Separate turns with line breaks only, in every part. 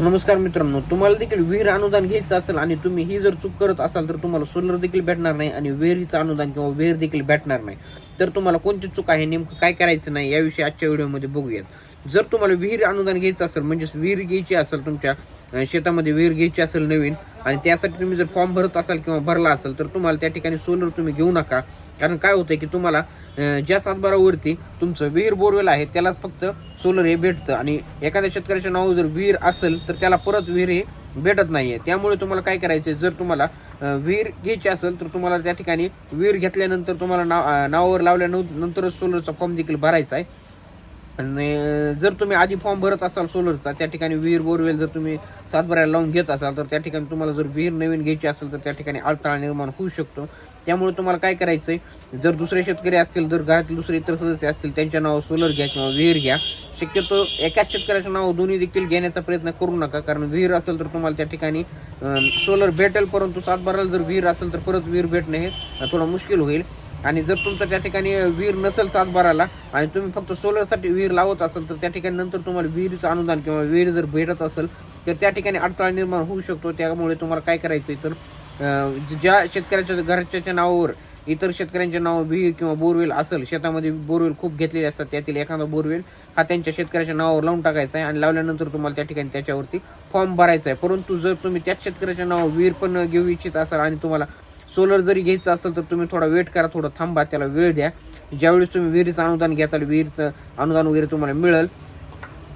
नमस्कार मित्रांनो तुम्हाला देखील विहीर अनुदान घ्यायचं असेल आणि तुम्ही ही जर चूक करत असाल तर तुम्हाला सोलर देखील भेटणार नाही आणि विहिरीचं अनुदान किंवा विहीर देखील भेटणार नाही. तर तुम्हाला कोणती चूक आहे नेमकं काय करायचं नाही याविषयी आजच्या व्हिडिओमध्ये बघूयात. जर तुम्हाला विहीर अनुदान घ्यायचं असेल म्हणजेच विहीर घ्यायची असेल तुमच्या शेतामध्ये विहीर घ्यायची असेल नवीन आणि त्यासाठी तुम्ही जर फॉर्म भरत असाल किंवा भरला असेल तर तुम्हाला त्या ठिकाणी सोलर तुम्ही घेऊ नका. कारण काय होतं की तुम्हाला ज्या सातबारावरती तुमचं विहीर बोरवेल आहे त्यालाच फक्त सोलर हे भेटतं. आणि एखाद्या शेतकऱ्याच्या नाव जर विहीर असेल तर त्याला परत विहीर हे भेटत नाहीये. त्यामुळे तुम्हाला काय करायचं जर तुम्हाला विहीर घ्यायची असेल तर तुम्हाला त्या ठिकाणी विहीर घेतल्यानंतर तुम्हाला नाव नावावर लावल्यानंतरच सोलरचा फॉर्म देखील भरायचा आहे. आणि जर तुम्ही आधी फॉर्म भरत असाल सोलरचा त्या ठिकाणी विहीर बोरवेल जर तुम्ही सातबाऱ्याला लावून घेत असाल तर त्या ठिकाणी तुम्हाला जर विहीर नवीन घ्यायची असेल तर त्या ठिकाणी अडथळा निर्माण होऊ शकतो. त्यामुळे तुम्हाला काय करायचंय? जर दुसरे शेतकरी असतील जर घरातील दुसरे इतर सदस्य असतील त्यांच्या नावावर सोलर घ्या किंवा विहीर घ्या. शक्यतो एकाच शेतकऱ्याच्या नावावर दोन्ही देखील घेण्याचा प्रयत्न करू नका कारण विहीर असेल तर तुम्हाला त्या ठिकाणी सोलर भेटेल परंतु सातबाराला जर विहीर असेल तर परत विहीर भेटणे हे थोडं मुश्किल होईल. आणि जर तुमचं त्या ठिकाणी विहीर नसेल सातबाराला आणि तुम्ही फक्त सोलरसाठी विहीर लावत असाल तर त्या ठिकाणी नंतर तुम्हाला विहिरीचं अनुदान किंवा विहीर जर भेटत असेल तर त्या ठिकाणी अडथळा निर्माण होऊ शकतो. त्यामुळे तुम्हाला काय करायचं तर ज्या शेतकऱ्याच्या घरच्याच्या नावावर इतर शेतकऱ्यांच्या नाव विहीर किंवा बोरवेल असेल शेतामध्ये बोरवेल खूप घेतलेले असतात त्यातील एखादा बोरवेल हा त्यांच्या शेतकऱ्याच्या नावावर लावून टाकायचा आहे आणि लावल्यानंतर तुम्हाला त्या ठिकाणी त्याच्यावरती फॉर्म भरायचा आहे. परंतु जर तुम्ही त्याच शेतकऱ्याच्या नावावर विहीर पण घेऊ इच्छित असाल आणि तुम्हाला सोलर जरी घ्यायचं असेल तर तुम्ही थोडा वेट करा थोडं थांबा त्याला वेळ द्या. ज्यावेळेस तुम्ही विहिरीचं अनुदान घेताल विहिरीचं अनुदान वगैरे तुम्हाला मिळेल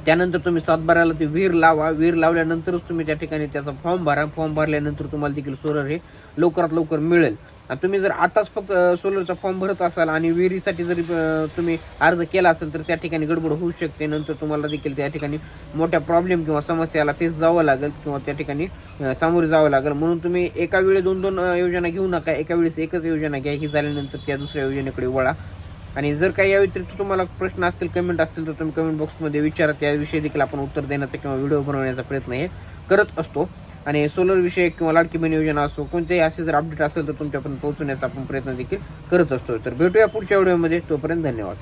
त्यानंतर तुम्ही सातबाराला ते विहीर लावा. विहीर लावल्यानंतरच तुम्ही त्या ठिकाणी त्याचा फॉर्म भरा. फॉर्म भरल्यानंतर तुम्हाला देखील सोलर हे लवकरात लवकर मिळेल. तुम्ही जर आताच फक्त सोलरचा फॉर्म भरत असाल आणि विहिरीसाठी जरी तुम्ही अर्ज केला असेल तर त्या ठिकाणी गडबड होऊ शकते. नंतर तुम्हाला देखील त्या ठिकाणी मोठ्या प्रॉब्लेम किंवा समस्याला फेस जावं लागेल किंवा त्या ठिकाणी सामोरे जावं लागेल. म्हणून तुम्ही एका वेळी दोन दोन योजना घेऊ नका. एका वेळेस एकच योजना घ्या. ही झाल्यानंतर त्या दुसऱ्या योजनेकडे वळा. आणि जर काही या व्यतिरिक्त तुम्हाला प्रश्न असतील कमेंट असतील तर तुम्ही कमेंट बॉक्समध्ये विचारा. त्याविषयी देखील आपण उत्तर देण्याचा किंवा व्हिडिओ बनवण्याचा प्रयत्न हे करत असतो. आणि सोलर विषय किंवा लाडकी बहीण योजना असो कोणतेही असे जर अपडेट असेल तर तुमच्यापर्यंत पोहोचवण्याचा आपण प्रयत्न देखील करत असतो. तर भेटूया पुढच्या व्हिडिओमध्ये तोपर्यंत धन्यवाद.